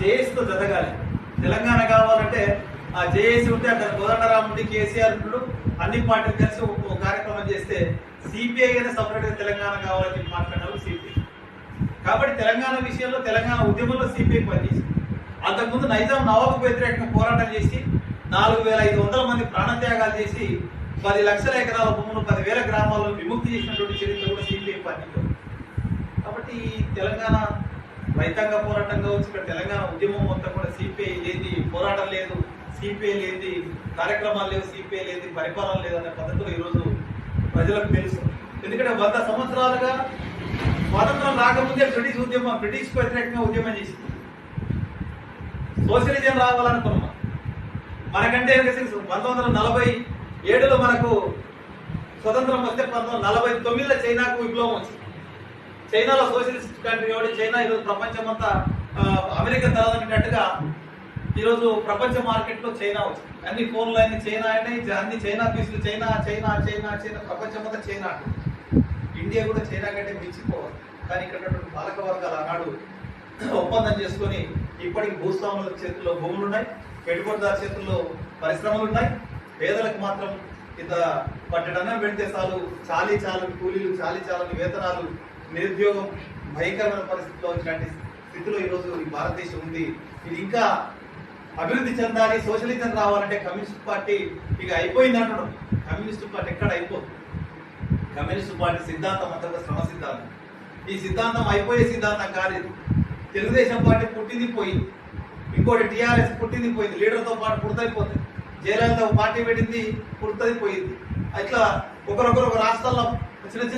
జేఏసీతో జరగాలి. తెలంగాణ కావాలంటే ఆ జేఏసీ ఉంటే అక్కడ కోదండరాముడి కేసీఆర్ ఇప్పుడు అన్ని పార్టీలు కలిసి ఒక కార్యక్రమం చేస్తే సిపిఐ అయినా సపరేట్గా తెలంగాణ కావాలని చెప్పి మాట్లాడినారు సిపిఐ. కాబట్టి తెలంగాణ విషయంలో తెలంగాణ ఉద్యమంలో సిపిఐ పనిచేసింది. అంతకుముందు నైజాం నవాబుకు వ్యతిరేకంగా పోరాటం చేసి నాలుగు వేల ఐదు వందల మంది ప్రాణత్యాగాలు చేసి పది లక్షల ఎకరాల భూములు పదివేల గ్రామాలను విముక్తి చేసినటువంటి చరిత్ర కూడా సిపిఐ పార్టీలో. కాబట్టి తెలంగాణ రైతాంగ పోరాటం కావచ్చు ఇక్కడ తెలంగాణ ఉద్యమం మొత్తం కూడా సిపిఐ లేని పోరాటం లేదు. సిపిఐ లేని కార్యక్రమాలు లేవు సిపిఐ లేని పరిపాలన లేదు అనే పద్ధతిలో ఈరోజు ప్రజలకు తెలుసు. ఎందుకంటే వంద సంవత్సరాలుగా స్వాతంత్రం రాకముందే బ్రిటిష్ ఉద్యమం బ్రిటిష్ వ్యతిరేకంగా ఉద్యమం చేసింది. సోషలిజం రావాలనుకున్నాం మనకంటే తెలుసు పంతొమ్మిది వందల నలభై ఏడులో మనకు స్వతంత్రం వస్తే పంతొమ్మిది వందల నలభై తొమ్మిదిలో చైనాకు విప్లవం వచ్చింది. చైనాలో సోషలిస్ట్ కంట్రీ కాబట్టి చైనా ఈరోజు ప్రపంచం అంతా అమెరికా అమెరికా తలదన్నట్టుగా ఈరోజు ప్రపంచ మార్కెట్లో చైనా వచ్చింది. అన్ని ఫోన్లు అన్ని చైనా అయినాయి అన్ని చైనా పీసులు చైనా చైనా చైనా చైనా ప్రపంచం అంతా చైనా ఇండియా కూడా చైనా కంటే మించిపోవాలి. కానీ ఇక్కడ ఉన్నటువంటి పాలక వర్గాలు ఆనాడు ఒప్పందం చేసుకొని ఇప్పటికి భూస్వాముల చేతుల్లో భూములు ఉన్నాయి పెట్టుబడిదారు చేతుల్లో పరిశ్రమలు ఉన్నాయి. పేదలకు మాత్రం ఇంత పట్టడన్నా పెడితే చాలు చాలీ చాలు కూలీలు చాలీ చాలని వేతనాలు నిరుద్యోగం భయంకరమైన పరిస్థితిలో ఇట్లాంటి స్థితిలో ఈరోజు ఈ భారతదేశం ఉంది. ఇది ఇంకా అభివృద్ధి చెందాలి సోషలిజం రావాలంటే కమ్యూనిస్ట్ పార్టీ ఇక అయిపోయింది అంటున్నాం కమ్యూనిస్ట్ పార్టీ ఎక్కడ అయిపోతుంది కమ్యూనిస్ట్ పార్టీ సిద్ధాంతం అంతా కూడా శ్రమ సిద్ధాంతం. ఈ సిద్ధాంతం అయిపోయే సిద్ధాంతం కాదు తెలుగుదేశం పార్టీ పుట్టింది పోయింది. ఇంకోటి టీఆర్ఎస్ పుట్టింది పోయింది. లీడర్తో పాటు పుడతైపోతుంది. జయలలిత పార్టీ పెట్టింది పుడతది పోయింది అట్లా ఒకరొకరు ఒక రాష్ట్రాల్లో చిన్న